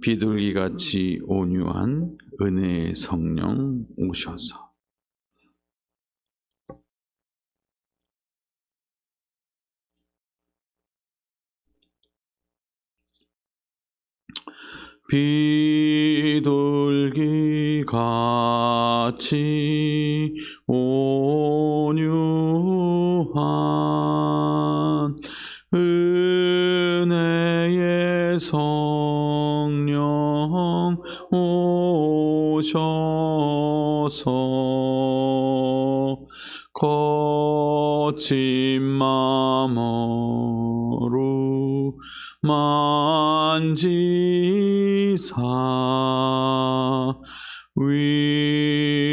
비둘기같이 온유한 은혜의 성령 오셔서. 비둘기같이 온유한 은혜의 성령 오셔서 거친 마음으로 만지사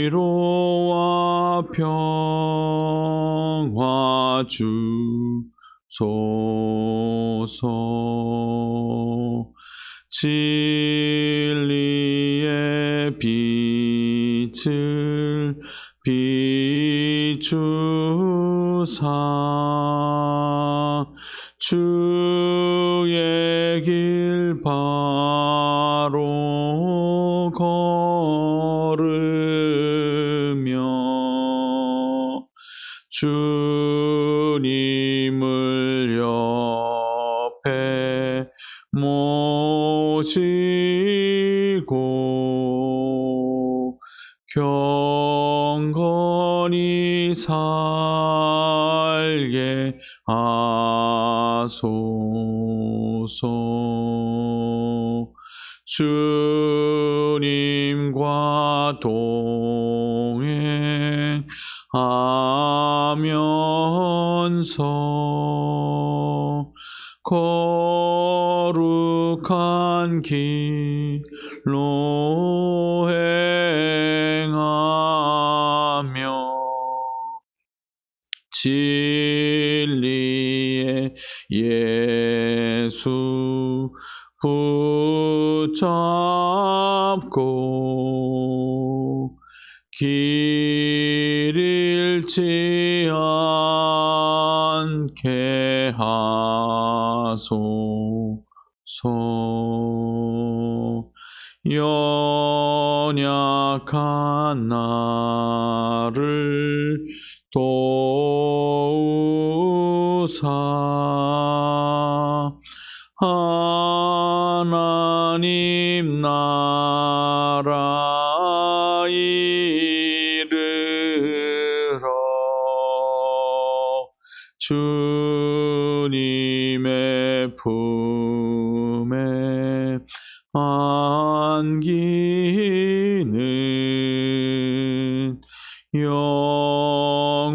위로와 평화 주소서. 진 빛을 비추사 하소서. 주님과 동행하면서 거룩한 길로 행하며 진리의 예수 붙잡고 길 잃지 않게 하소서. 연약한 나를 도우 사 하나님 나라 이르러 주님의 품에 안기는 영원한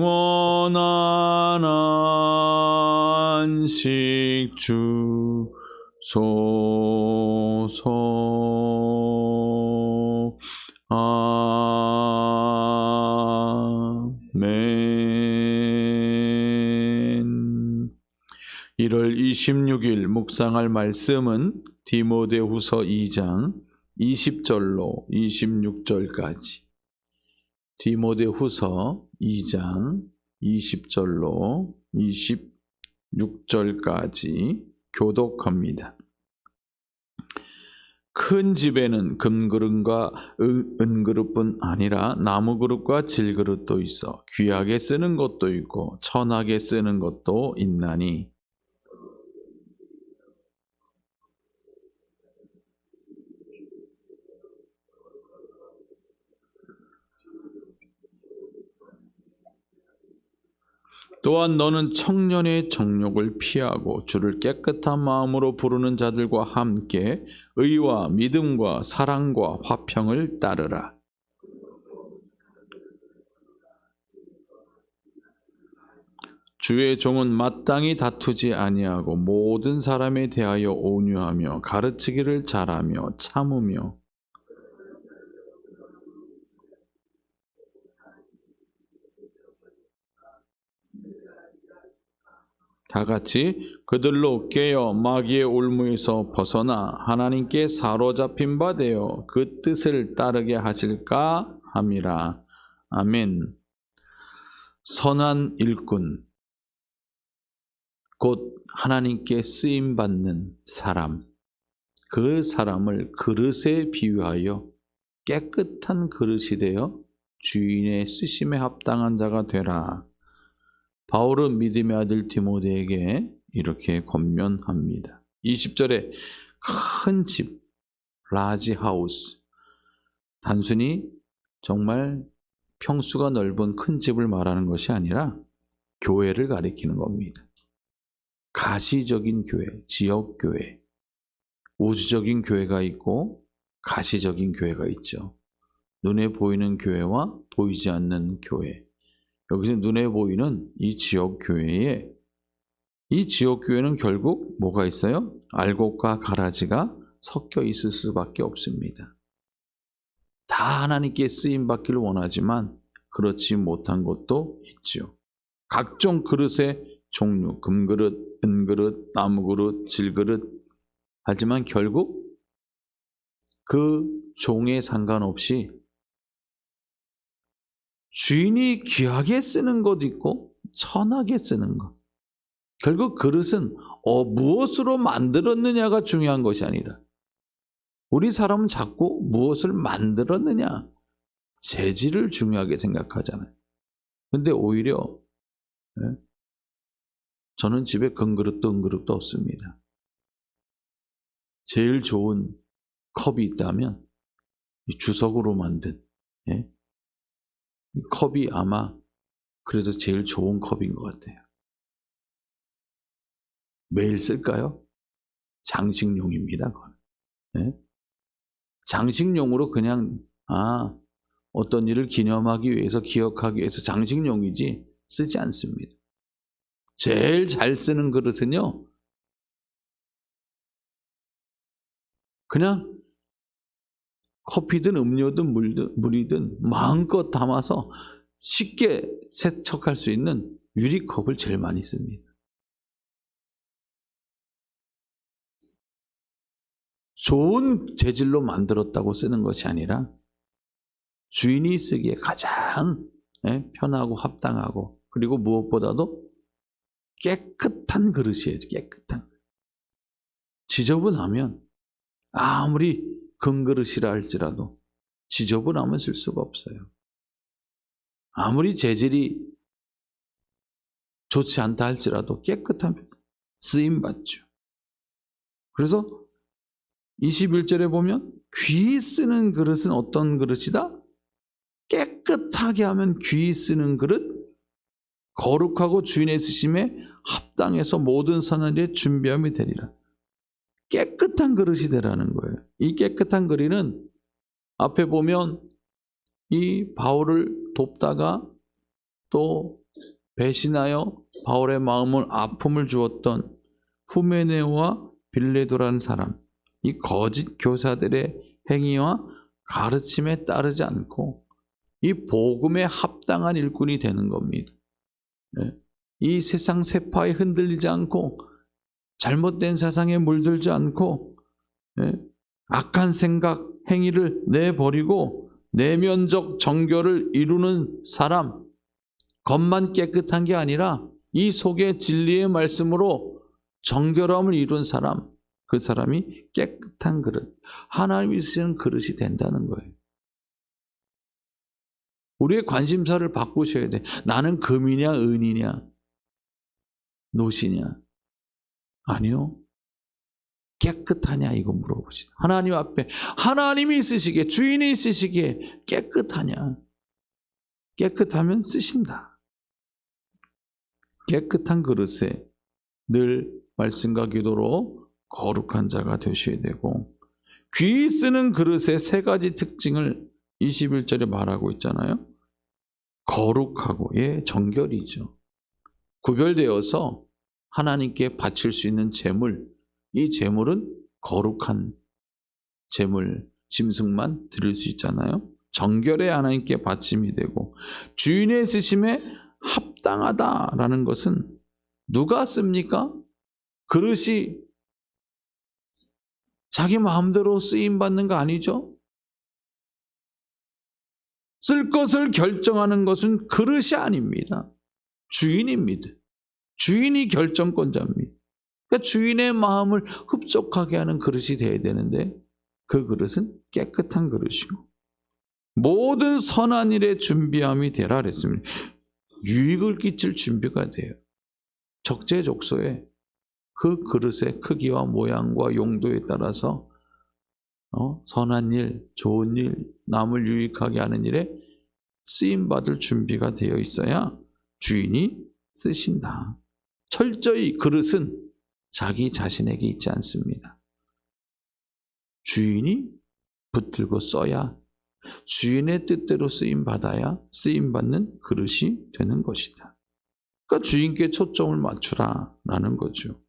안식 주소서. 아멘. 1월 26일 묵상할 말씀은 디모데후서 2장 20절로 26절까지. 디모데후서 2장 20절로 26 절까지 교독합니다. 큰 집에는 금그릇과 은- 은그릇뿐 아니라 나무그릇과 질그릇도 있어 귀하게 쓰는 것도 있고 천하게 쓰는 것도 있나니 또한 너는 청년의 정욕을 피하고 주를 깨끗한 마음으로 부르는 자들과 함께 의와 믿음과 사랑과 화평을 따르라. 주의 종은 마땅히 다투지 아니하고 모든 사람에 대하여 온유하며 가르치기를 잘하며 참으며 다 같이 그들로 깨어 마귀의 올무에서 벗어나 하나님께 사로잡힌 바 되어 그 뜻을 따르게 하실까 함이라. 아멘. 선한 일꾼 곧 하나님께 쓰임 받는 사람 그 사람을 그릇에 비유하여 깨끗한 그릇이 되어 주인의 쓰심에 합당한 자가 되라. 바울은 믿음의 아들 디모데에게 이렇게 권면합니다. 20절에 큰 집, 라지 하우스. 단순히 정말 평수가 넓은 큰 집을 말하는 것이 아니라 교회를 가리키는 겁니다. 가시적인 교회, 지역 교회, 우주적인 교회가 있고 가시적인 교회가 있죠. 눈에 보이는 교회와 보이지 않는 교회. 여기서 눈에 보이는 이 지역 교회에 이 지역 교회는 결국 뭐가 있어요? 알곡과 가라지가 섞여 있을 수밖에 없습니다. 다 하나님께 쓰임 받기를 원하지만 그렇지 못한 것도 있죠. 각종 그릇의 종류, 금그릇, 은그릇, 나무그릇, 질그릇 하지만 결국 그 종에 상관없이 주인이 귀하게 쓰는 것 있고 천하게 쓰는 것. 결국 그릇은 어, 무엇으로 만들었느냐가 중요한 것이 아니라 우리 사람은 자꾸 무엇을 만들었느냐 재질을 중요하게 생각하잖아요. 근데 오히려 예? 저는 집에 금그릇도 은그릇도 없습니다. 제일 좋은 컵이 있다면 주석으로 만든 예? 이 컵이 아마 그래도 제일 좋은 컵인 것 같아요. 매일 쓸까요? 장식용입니다. 예? 장식용으로 그냥 아 어떤 일을 기념하기 위해서 기억하기 위해서 장식용이지 쓰지 않습니다. 제일 잘 쓰는 그릇은요. 그냥 커피든 음료든 물든, 물이든 마음껏 담아서 쉽게 세척할 수 있는 유리컵을 제일 많이 씁니다. 좋은 재질로 만들었다고 쓰는 것이 아니라 주인이 쓰기에 가장 예, 편하고 합당하고 그리고 무엇보다도 깨끗한 그릇이에요. 깨끗한. 지저분하면 아무리 금그릇이라 할지라도 지저분하면 쓸 수가 없어요. 아무리 재질이 좋지 않다 할지라도 깨끗하면 쓰임 받죠. 그래서 21절에 보면 귀 쓰는 그릇은 어떤 그릇이다? 깨끗하게 하면 귀 쓰는 그릇, 거룩하고 주인의 쓰심에 합당해서 모든 선한 일에 준비함이 되리라. 깨끗한 그릇이 되라는 거예요. 이 깨끗한 그릇은 앞에 보면 이 바울을 돕다가 또 배신하여 바울의 마음을 아픔을 주었던 후메네오와 빌레도라는 사람, 이 거짓 교사들의 행위와 가르침에 따르지 않고 이 복음에 합당한 일꾼이 되는 겁니다. 네. 이 세상 세파에 흔들리지 않고 잘못된 사상에 물들지 않고 네. 악한 생각, 행위를 내버리고 내면적 정결을 이루는 사람, 겉만 깨끗한 게 아니라 이 속에 진리의 말씀으로 정결함을 이룬 사람, 그 사람이 깨끗한 그릇, 하나님이 쓰는 그릇이 된다는 거예요. 우리의 관심사를 바꾸셔야 돼. 나는 금이냐, 은이냐, 노시냐. 아니요. 깨끗하냐 이거 물어보시다. 하나님 앞에 하나님이 쓰시기에 주인이 쓰시기에 깨끗하냐? 깨끗하면 쓰신다. 깨끗한 그릇에 늘 말씀과 기도로 거룩한 자가 되셔야 되고 귀 쓰는 그릇의 세 가지 특징을 21절에 말하고 있잖아요. 거룩하고 예, 정결이죠. 구별되어서 하나님께 바칠 수 있는 재물, 이 재물은 거룩한 재물, 짐승만 드릴 수 있잖아요. 정결에 하나님께 바침이 되고 주인의 쓰심에 합당하다라는 것은 누가 씁니까? 그릇이 자기 마음대로 쓰임 받는 거 아니죠? 쓸 것을 결정하는 것은 그릇이 아닙니다. 주인입니다. 주인이 결정권자입니다. 그러니까 주인의 마음을 흡족하게 하는 그릇이 되어야 되는데 그 그릇은 깨끗한 그릇이고 모든 선한 일에 준비함이 되라 그랬습니다. 유익을 끼칠 준비가 돼요. 적재적소에 그 그릇의 크기와 모양과 용도에 따라서 어? 선한 일, 좋은 일, 남을 유익하게 하는 일에 쓰임 받을 준비가 되어 있어야 주인이 쓰신다. 철저히 그릇은 자기 자신에게 있지 않습니다. 주인이 붙들고 써야 주인의 뜻대로 쓰임 받아야 쓰임 받는 그릇이 되는 것이다. 그러니까 주인께 초점을 맞추라라는 거죠.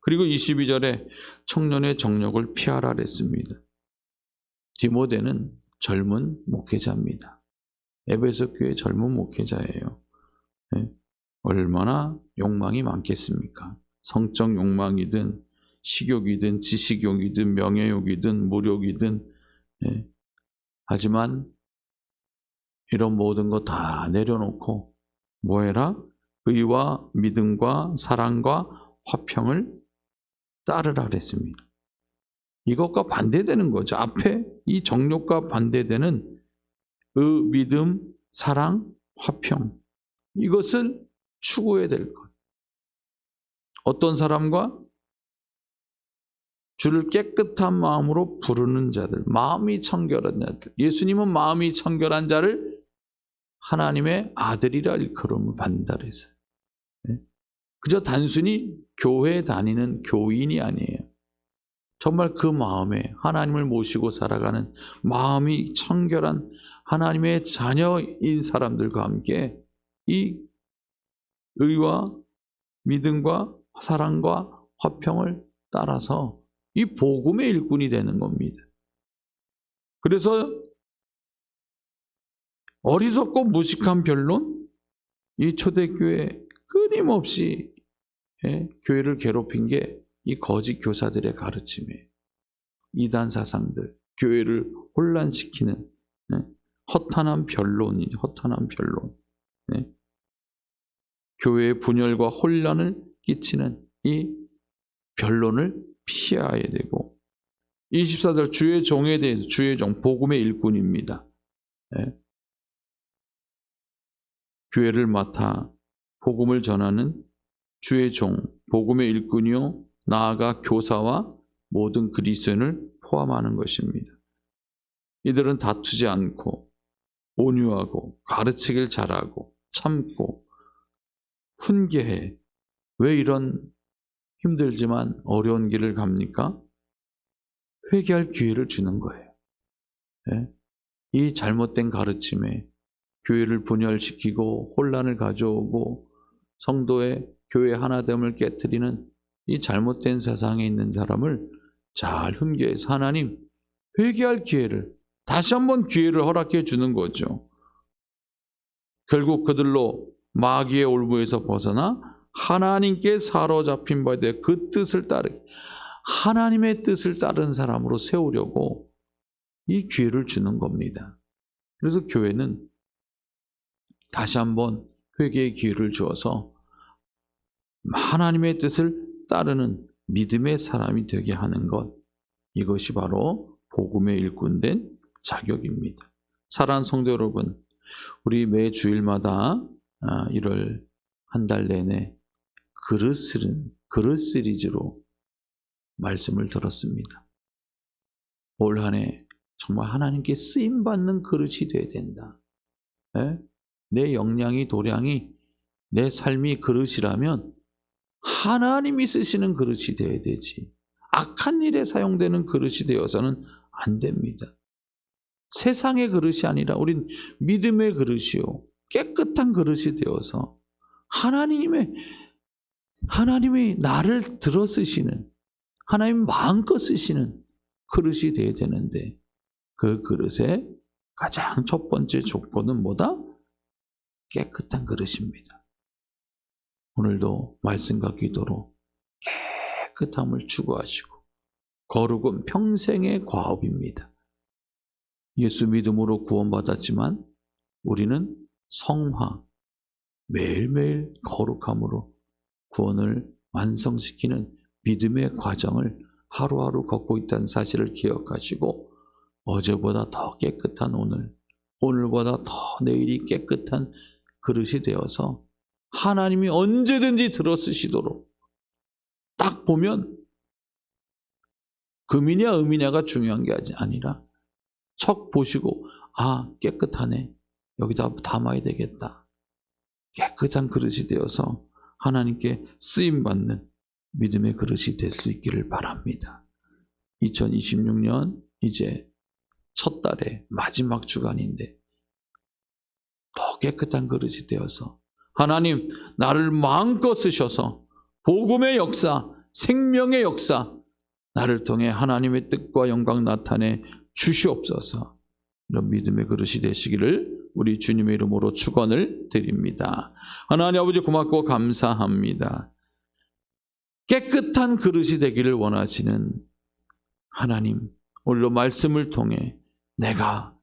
그리고 22절에 청년의 정력을 피하라 그랬습니다. 디모데는 젊은 목회자입니다. 에베소 교회 젊은 목회자예요. 네? 얼마나 욕망이 많겠습니까? 성적 욕망이든 식욕이든 지식욕이든 명예욕이든 무력이든 네? 하지만 이런 모든 거 다 내려놓고 뭐해라? 의와 믿음과 사랑과 화평을 따르라 그랬습니다. 이것과 반대되는 거죠. 앞에 이 정욕과 반대되는 의, 믿음, 사랑, 화평 이것을 추구해야 될 것. 어떤 사람과 주를 깨끗한 마음으로 부르는 자들, 마음이 청결한 자들. 예수님은 마음이 청결한 자를 하나님의 아들이라 일컬음을 받는다 그랬어요. 네? 그저 단순히 교회 다니는 교인이 아니에요. 정말 그 마음에 하나님을 모시고 살아가는 마음이 청결한 하나님의 자녀인 사람들과 함께 이 의와 믿음과 사랑과 화평을 따라서 이 복음의 일꾼이 되는 겁니다. 그래서 어리석고 무식한 변론, 이 초대교회 끊임없이 예, 교회를 괴롭힌 게 이 거짓 교사들의 가르침이에요. 이단 사상들, 교회를 혼란시키는 예, 허탄한 변론이 허탄한 변론. 예. 교회의 분열과 혼란을 끼치는 이 변론을 피해야 되고 24절 주의 종에 대해서 주의 종 복음의 일꾼입니다. 예. 교회를 맡아 복음을 전하는 주의 종 복음의 일꾼이요 나아가 교사와 모든 그리스도인을 포함하는 것입니다. 이들은 다투지 않고 온유하고 가르치길 잘하고 참고 훈계해 왜 이런 힘들지만 어려운 길을 갑니까? 회개할 기회를 주는 거예요. 네? 이 잘못된 가르침에 교회를 분열시키고 혼란을 가져오고 성도의 교회 하나됨을 깨뜨리는 이 잘못된 세상에 있는 사람을 잘 훈계해서 하나님 회개할 기회를 다시 한번 기회를 허락해 주는 거죠. 결국 그들로 마귀의 올무에서 벗어나 하나님께 사로잡힌 바에 대해 그 뜻을 따르 하나님의 뜻을 따른 사람으로 세우려고 이 기회를 주는 겁니다. 그래서 교회는 다시 한번 회개의 기회를 주어서 하나님의 뜻을 따르는 믿음의 사람이 되게 하는 것 이것이 바로 복음의 일꾼된 자격입니다. 사랑하는 성도 여러분, 우리 매 주일마다 1월 한 달 내내 그릇을 그릇 시리즈로 말씀을 들었습니다. 올 한해 정말 하나님께 쓰임 받는 그릇이 되어야 된다. 에? 내 역량이 도량이 내 삶이 그릇이라면 하나님이 쓰시는 그릇이 되어야 되지. 악한 일에 사용되는 그릇이 되어서는 안 됩니다. 세상의 그릇이 아니라 우린 믿음의 그릇이요. 깨끗한 그릇이 되어서 하나님의 하나님이 나를 들어 쓰시는 하나님 마음껏 쓰시는 그릇이 되어야 되는데 그 그릇의 가장 첫 번째 조건은 뭐다? 깨끗한 그릇입니다. 오늘도 말씀과 기도로 깨끗함을 추구하시고 거룩은 평생의 과업입니다. 예수 믿음으로 구원받았지만 우리는 성화, 매일매일 거룩함으로 구원을 완성시키는 믿음의 과정을 하루하루 걷고 있다는 사실을 기억하시고 어제보다 더 깨끗한 오늘, 오늘보다 더 내일이 깨끗한 그릇이 되어서 하나님이 언제든지 들어쓰시도록 딱 보면 금이냐 음이냐가 중요한 게 아니라 척 보시고 아 깨끗하네 여기다 담아야 되겠다 깨끗한 그릇이 되어서 하나님께 쓰임 받는 믿음의 그릇이 될 수 있기를 바랍니다. 2026년 이제 첫 달의 마지막 주간인데 더 깨끗한 그릇이 되어서 하나님 나를 마음껏 쓰셔서 복음의 역사, 생명의 역사 나를 통해 하나님의 뜻과 영광 나타내 주시옵소서. 이런 믿음의 그릇이 되시기를 우리 주님의 이름으로 축원을 드립니다. 하나님 아버지 고맙고 감사합니다. 깨끗한 그릇이 되기를 원하시는 하나님, 오늘로 말씀을 통해 내가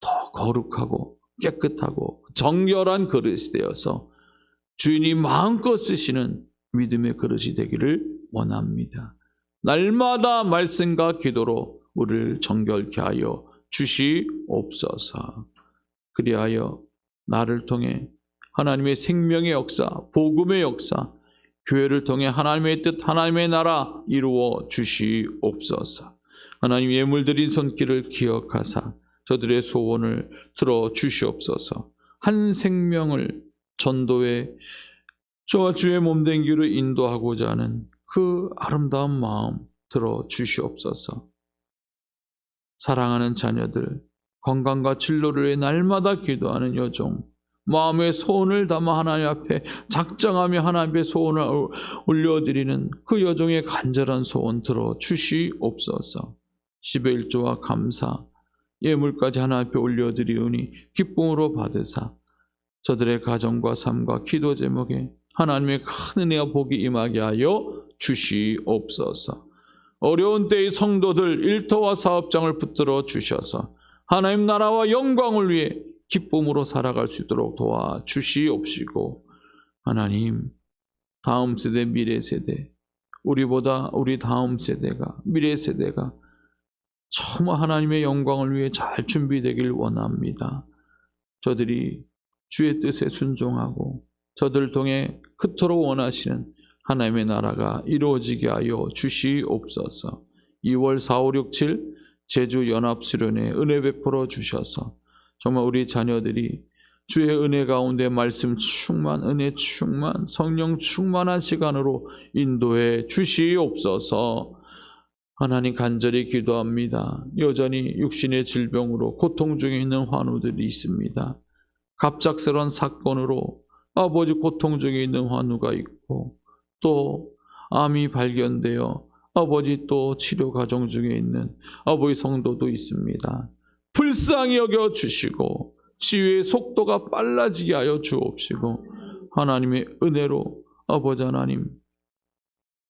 더 거룩하고 깨끗하고 정결한 그릇이 되어서 주인이 마음껏 쓰시는 믿음의 그릇이 되기를 원합니다. 날마다 말씀과 기도로 우리를 정결케 하여 주시옵소서. 그리하여 나를 통해 하나님의 생명의 역사, 복음의 역사, 교회를 통해 하나님의 뜻, 하나님의 나라 이루어 주시옵소서. 하나님 예물 드린 손길을 기억하사 저들의 소원을 들어 주시옵소서. 한 생명을 전도에 저와 주의 몸된 길로 인도하고자 하는 그 아름다운 마음 들어 주시옵소서. 사랑하는 자녀들, 건강과 진로를 날마다 기도하는 여종, 마음의 소원을 담아 하나님 앞에 작정하며 하나님의 소원을 올려드리는 그 여종의 간절한 소원 들어 주시옵소서. 11조와 감사, 예물까지 하나님 앞에 올려드리오니 기쁨으로 받으사 저들의 가정과 삶과 기도 제목에 하나님의 큰 은혜와 복이 임하게 하여 주시옵소서. 어려운 때의 성도들 일터와 사업장을 붙들어 주셔서 하나님 나라와 영광을 위해 기쁨으로 살아갈 수 있도록 도와 주시옵시고 하나님 다음 세대 미래 세대 우리보다 우리 다음 세대가 미래 세대가 정말 하나님의 영광을 위해 잘 준비되길 원합니다. 저들이 주의 뜻에 순종하고 저들 통해 그토록 원하시는 하나님의 나라가 이루어지게 하여 주시옵소서. 2월 4, 5, 6, 7 제주 연합 수련회 은혜 베풀어 주셔서 정말 우리 자녀들이 주의 은혜 가운데 말씀 충만, 은혜 충만, 성령 충만한 시간으로 인도해 주시옵소서. 하나님 간절히 기도합니다. 여전히 육신의 질병으로 고통 중에 있는 환우들이 있습니다. 갑작스런 사건으로 아버지 고통 중에 있는 환우가 있고 또 암이 발견되어 아버지 또 치료 과정 중에 있는 아버지 성도도 있습니다. 불쌍히 여겨 주시고 치유의 속도가 빨라지게 하여 주옵시고 하나님의 은혜로 아버지 하나님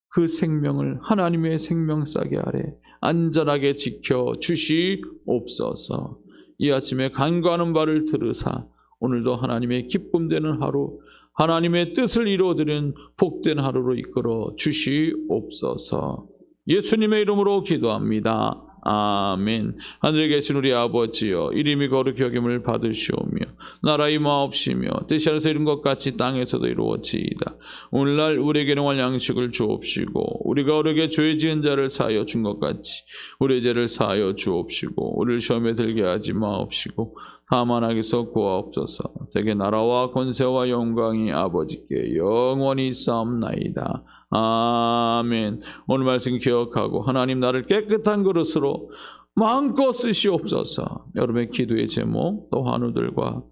그 생명을 하나님의 생명싸게 아래 안전하게 지켜 주시옵소서. 이 아침에 간구하는 바를 들으사 오늘도 하나님의 기쁨 되는 하루, 하나님의 뜻을 이루어드리는 복된 하루로 이끌어 주시옵소서. 예수님의 이름으로 기도합니다. 아멘. 하늘에 계신 우리 아버지여, 이름이 거룩히 여김을 받으시오며, 나라 임하옵시며, 뜻이 하늘에서 이룬 것 같이 땅에서도 이루어지이다. 오늘날 우리에게 용할 양식을 주옵시고, 우리가 우리에게 죄 지은 자를 사하여 준 것 같이, 우리의 죄를 사하여 주옵시고, 우리를 시험에 들게 하지 마옵시고, 하만에게서 구하옵소서. 대개 나라와 권세와 영광이 아버지께 영원히 싸움나이다. 아멘. 오늘 말씀 기억하고 하나님 나를 깨끗한 그릇으로 마음껏 쓰시옵소서. 여러분의 기도의 제목 또 환우들과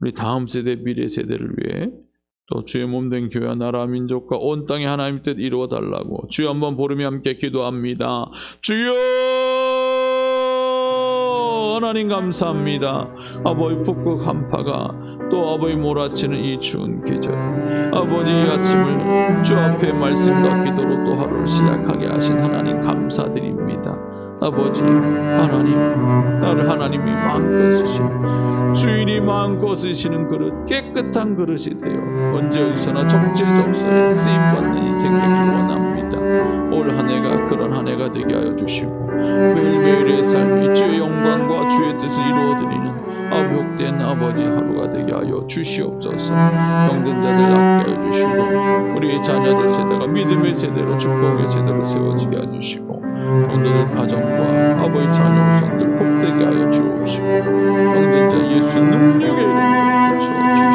우리 다음 세대 미래 세대를 위해 또 주의 몸된 교회 나라 민족과 온 땅에 하나님 뜻 이루어 달라고 주여 한번 부르며 함께 기도합니다. 주여 하나님 감사합니다. 아버지 북극 한파가 또 아버지 몰아치는 이 추운 계절 아버지 이 아침을 주 앞에 말씀과 기도로 또 하루를 시작하게 하신 하나님 감사드립니다. 아버지 하나님 나를 하나님이 마음껏 쓰시는 주인이 마음껏 쓰시는 그릇 깨끗한 그릇이 되어 언제 어디서나 적재적소에 쓰임받는 인생 되길 원합니다. 올 한 해가 그런 한 해가 되게 하여 주시고 매일매일의 삶이 주의 영광과 주의 뜻을 이루어드리는 아욕된 아버지 하루가 되게 하여 주시옵소서. 병든 자들 낫게 하여 주시고 우리 자녀들 세대가 믿음의 세대로 축복의 세대로 세워지게 해주시고 병든 가정과 아버지 자녀 후손들 복되게 하여 주옵시고 병든 자 예수 능력의 이름으로 주옵시고